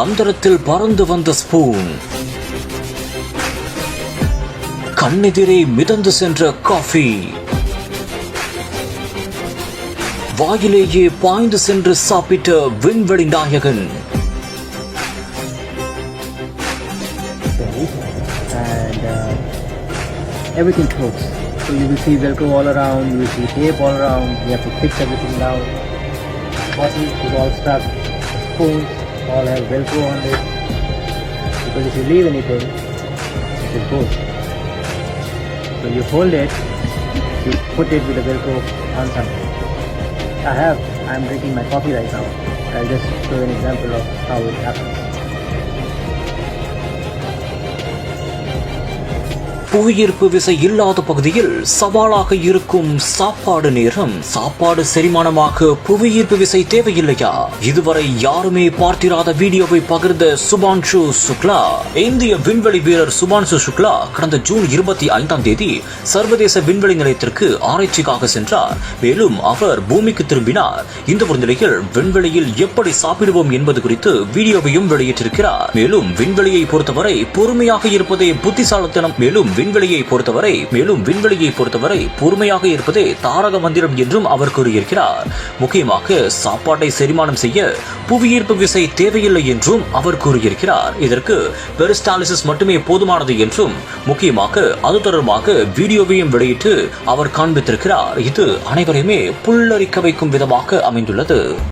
அந்தரத்தில் பறந்து வந்த ஸ்பூன் கண்ணெதிரே மிதந்து சென்ற காஃபி வாயிலேயே பாய்ந்து சென்று சாப்பிட்ட விண்வெளி நாயகன் everything close. So you will see Velcro all around, you will see tape all around, you have to fix everything down. Bottles is all stuck, spoons all have Velcro on it. Because if you leave anything, it goes. So you hold it, you put it with the Velcro on something. I have, I'm drinking my coffee right now. I'll just show an example of how it happens. புவியீர்ப்பு விசை இல்லாத பகுதியில் சவாலாக இருக்கும் சாப்பாடு நேரம் சாப்பாடு செரிமானமாக புவியீர்ப்பு விசை தேவையில்லையா? இதுவரை யாருமே பார்த்திராத வீடியோவை பகிர்ந்த சுபான்ஷு சுக்லா இந்திய விண்வெளி வீரர் சுபான்ஷு சுக்லா கடந்த ஜூன் இருபத்தி ஐந்தாம் தேதி சர்வதேச விண்வெளி நிலையத்திற்கு ஆராய்ச்சிக்காக சென்றார். மேலும் அவர் பூமிக்கு திரும்பினார். இந்த ஒரு நிலையில் விண்வெளியில் எப்படி சாப்பிடுவோம் என்பது குறித்து வீடியோவையும் வெளியிட்டிருக்கிறார். மேலும் விண்வெளியை பொறுத்தவரை பொறுமையாக இருப்பதே புத்திசாலித்தனம். மேலும் விண்வெளியை பொறுத்தவரை மேலும் விண்வெளியை பொறுத்தவரை பொறுமையாக இருப்பதே தாரக மந்திரம் என்றும் அவர் கூறியிருக்கிறார். முக்கியமாக சாப்பாட்டை செரிமானம் செய்ய புவியீர்ப்பு விசை தேவையில்லை என்றும் அவர் கூறியிருக்கிறார். இதற்கு பெரிஸ்டாலிசிஸ் மட்டுமே போதுமானது என்றும் முக்கியமாக அது தொடர்பாக வீடியோவையும் வெளியிட்டு அவர் காண்பித்திருக்கிறார். இது அனைவரையுமே புல்லரிக்க வைக்கும் விதமாக அமைந்துள்ளது.